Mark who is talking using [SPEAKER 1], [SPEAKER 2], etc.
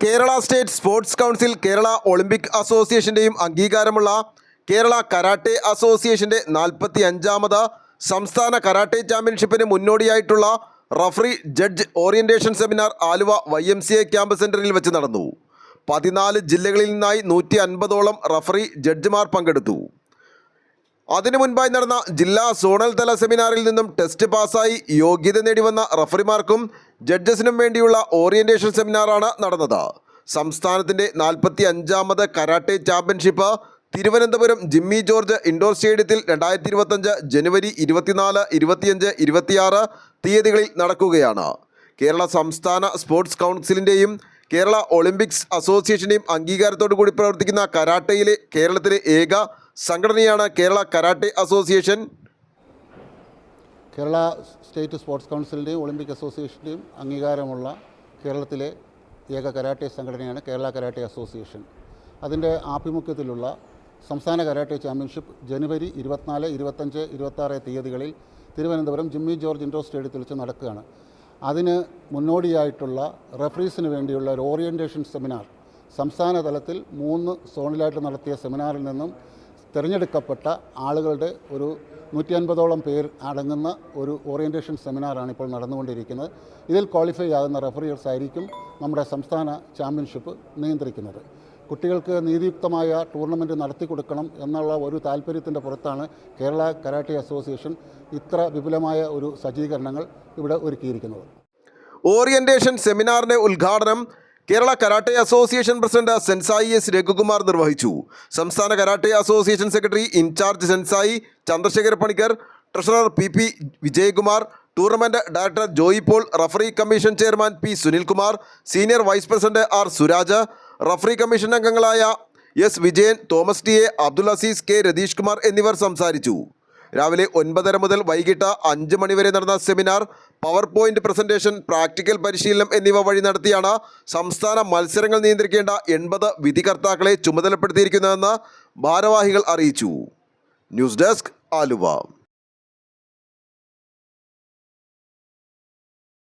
[SPEAKER 1] Kerala state sports council Kerala olympic അസോസിയേഷന്റെയും അംഗീകാരമുള്ള Kerala karate അസോസിയേഷന്റെ നാൽപ്പത്തി അഞ്ചാമത് സംസ്ഥാന കരാട്ടെ ചാമ്പ്യൻഷിപ്പിന് മുന്നോടിയായിട്ടുള്ള referee judge orientation seminar Aluva Y M C A camp സെന്ററിൽ വെച്ച് നടന്നു. പതിനാല് ജില്ലകളിൽ നിന്നായി നൂറ്റി അൻപതോളം റഫറി ജഡ്ജിമാർ പങ്കെടുത്തു. അതിനു മുൻപായി നടന്ന ജില്ലാ സോണൽ തല സെമിനാറിൽ നിന്നും ടെസ്റ്റ് പാസ്സായി യോഗ്യത നേടിവന്ന റഫറിമാർക്കും ജഡ്ജസിനും വേണ്ടിയുള്ള ഓറിയന്റേഷൻ സെമിനാറാണ് നടന്നത്. സംസ്ഥാനത്തിന്റെ നാൽപ്പത്തി അഞ്ചാമത് karate championship Thiruvananthapuram Jimmy George indoor സ്റ്റേഡിയത്തിൽ രണ്ടായിരത്തി ഇരുപത്തഞ്ച് ജനുവരി ഇരുപത്തിനാല് ഇരുപത്തിയഞ്ച് ഇരുപത്തിയാറ് തീയതികളിൽ നടക്കുകയാണ്. കേരള സംസ്ഥാന സ്പോർട്സ് കൗൺസിലിന്റെയും കേരള ഒളിമ്പിക്സ് അസോസിയേഷന്റെയും അംഗീകാരത്തോടു കൂടി പ്രവർത്തിക്കുന്ന കരാട്ടയിലെ കേരളത്തിലെ ഏക സംഘടനയാണ് Kerala karate association.
[SPEAKER 2] Kerala state sports കൗൺസിലിന്റെയും Olympic അസോസിയേഷന്റെയും അംഗീകാരമുള്ള കേരളത്തിലെ ഏക കരാട്ടെ സംഘടനയാണ് കേരള കരാട്ടെ അസോസിയേഷൻ. അതിന്റെ ആഭിമുഖ്യത്തിലുള്ള സംസ്ഥാന കരാട്ടെ ചാമ്പ്യൻഷിപ്പ് ജനുവരി ഇരുപത്തിനാല് ഇരുപത്തഞ്ച് ഇരുപത്താറ് തീയതികളിൽ തിരുവനന്തപുരം ജിമ്മി ജോർജ് ഇൻഡോർ സ്റ്റേഡിയത്തിൽ വെച്ച് നടക്കുകയാണ്. അതിന് മുന്നോടിയായിട്ടുള്ള റഫറീസിന് വേണ്ടിയുള്ള ഒരു ഓറിയന്റേഷൻ സെമിനാർ സംസ്ഥാന തലത്തിൽ മൂന്ന് സോണിലായിട്ട് നടത്തിയ സെമിനാറിൽ നിന്നും തിരഞ്ഞെടുക്കപ്പെട്ട ആളുകളുടെ ഒരു നൂറ്റി അൻപതോളം പേർ അടങ്ങുന്ന ഒരു ഓറിയന്റേഷൻ സെമിനാറാണ് ഇപ്പോൾ നടന്നുകൊണ്ടിരിക്കുന്നത്. ഇതിൽ ക്വാളിഫൈ ആകുന്ന റെഫറിയേഴ്സ് ആയിരിക്കും നമ്മുടെ സംസ്ഥാന ചാമ്പ്യൻഷിപ്പ് നിയന്ത്രിക്കുന്നത്. കുട്ടികൾക്ക് നീതിയുക്തമായ ടൂർണമെന്റ് നടത്തി കൊടുക്കണം എന്നുള്ള ഒരു താല്പര്യത്തിന്റെ പുറത്താണ് കേരള കരാട്ടെ അസോസിയേഷൻ ഇത്ര വിപുലമായ ഒരു സജ്ജീകരണങ്ങൾ ഇവിടെ ഒരുക്കിയിരിക്കുന്നത്.
[SPEAKER 1] ഓറിയന്റേഷൻ സെമിനാറിന്റെ ഉദ്ഘാടനം Kerala karate association president sensei S Raghukumar നിർവഹിച്ചു. സംസ്ഥാന karate association secretary in charge sensei Chandrasekhara Panicker treasurer P P Vijayakumar tournament director Joy Paul referee commission chairman P Sunilkumar senior vice president R Suraj referee commission അംഗങ്ങളായ S Vijayan Thomas T A Abdul Azeez K Ratheesh Kumar എന്നിവർ സംസാരിച്ചു. രാവിലെ ഒൻപതര മുതൽ വൈകിട്ട് അഞ്ച് മണിവരെ നടന്ന seminar power point presentation practical പരിശീലനം എന്നിവ വഴി നടത്തിയാണ് സംസ്ഥാന മത്സരങ്ങൾ നിയന്ത്രിക്കേണ്ട എൺപത് വിധികർത്താക്കളെ ചുമതലപ്പെടുത്തിയിരിക്കുന്നതെന്ന് ഭാരവാഹികൾ അറിയിച്ചു. News desk Aluva.